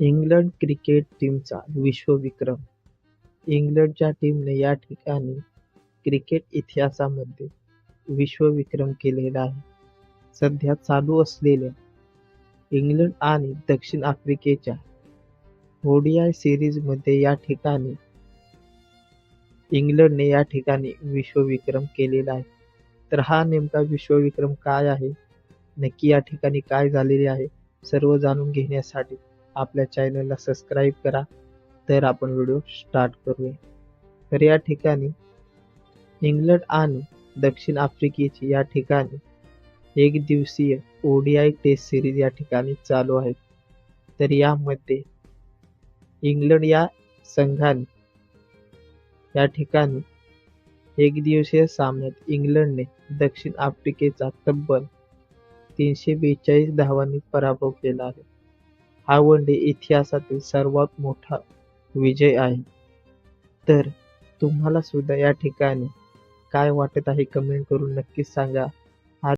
England cricket टीमचा विश्वविक्रम. इंग्लंडच्या टीमने या ठिकाणी क्रिकेट इतिहासामध्ये विश्वविक्रम केलेला आहे. सध्या चालू असलेल्या इंग्लंड आणि दक्षिण आफ्रिकेच्या ओडीआय सिरीजमध्ये या ठिकाणी इंग्लंडने या ठिकाणी विश्वविक्रम केलेला आहे. तर हा नेमका विश्वविक्रम काय आहे? नक्की या ठिकाणी काय झालेले आहे? सर्व जाणून घेण्यासाठी आपल्या चॅनलला सबस्क्राईब करा तर आपण व्हिडिओ स्टार्ट करूया. तर या ठिकाणी इंग्लंड आणि दक्षिण आफ्रिकेची या ठिकाणी एक दिवसीय ओडीआय टेस्ट सिरीज या ठिकाणी चालू आहे. तर यामध्ये इंग्लंड या संघाने या ठिकाणी एक दिवसीय सामन्यात इंग्लंडने दक्षिण आफ्रिकेचा तब्बल तीनशे बेचाळीस धावांनी पराभव केला आहे. हा वन डे इतिहासातील सर्वात मोठा विजय आहे. तर तुम्हाला सुद्धा या ठिकाणी काय वाटत आहे कमेंट करून नक्कीच सांगा.